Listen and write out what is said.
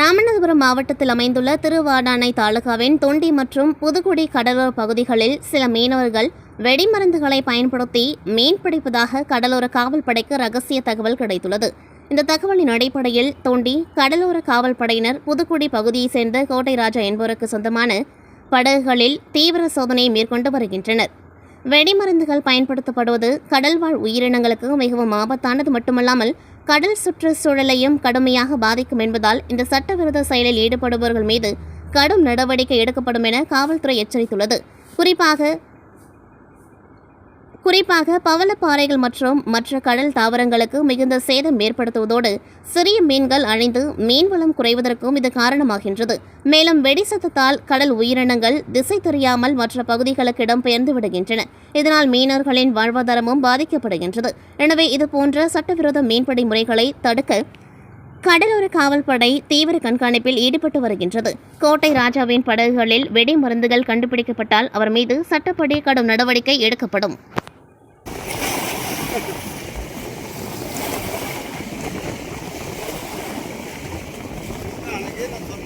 ராமநாதபுரம் மாவட்டத்தில் அமைந்துள்ள திருவாடானை தாலுகாவின் தொண்டி மற்றும் புதுக்குடி கடலோர பகுதிகளில் சில மீனவர்கள் வெடிமருந்துகளை பயன்படுத்தி மீன் பிடிப்பதாக கடலோர காவல்படைக்கு ரகசிய தகவல் கிடைத்துள்ளது. இந்த தகவலின் அடிப்படையில் தொண்டி கடலோர காவல்படையினர் புதுக்குடி பகுதியைச் சேர்ந்த கோட்டை ராஜா என்பவருக்கு சொந்தமான படகுகளில் தீவிர சோதனை மேற்கொண்டு வருகின்றனர். வெடிமருந்துகள் பயன்படுத்தப்படுவது கடல்வாழ் உயிரினங்களுக்கு மிகவும் ஆபத்தானது மட்டுமல்லாமல் கடல் சுற்றுச்சூழலையும் கடுமையாக பாதிக்கும் என்பதால் இந்த சட்டவிரோத செயலில் ஈடுபடுபவர்கள் மீது கடும் நடவடிக்கை எடுக்கப்படும் என காவல்துறை எச்சரித்துள்ளது. குறிப்பாக குறிப்பாக பவளப்பாறைகள் மற்றும் மற்ற கடல் தாவரங்களுக்கு மிகுந்த சேதம் ஏற்படுத்துவதோடு சிறிய மீன்கள் அழிந்து மீன்வளம் குறைவதற்கும் இது காரணமாகின்றது. மேலும் வெடி சத்தத்தால் கடல் உயிரினங்கள் திசை தெரியாமல் மற்ற பகுதிகளுக்கு இடம்பெயர்ந்து விடுகின்றன. இதனால் மீனவர்களின் வாழ்வாதாரமும் பாதிக்கப்படுகின்றது. எனவே இதுபோன்ற சட்டவிரோத மீன்பிடி முறைகளை தடுக்க கடலோர காவல்படை தீவிர கண்காணிப்பில் ஈடுபட்டு வருகின்றது. கோட்டை ராஜாவின் படகுகளில் வெடி மருந்துகள் கண்டுபிடிக்கப்பட்டால் அவர் மீது சட்டப்படி கடும் நடவடிக்கை எடுக்கப்படும். Nah, lagi nonton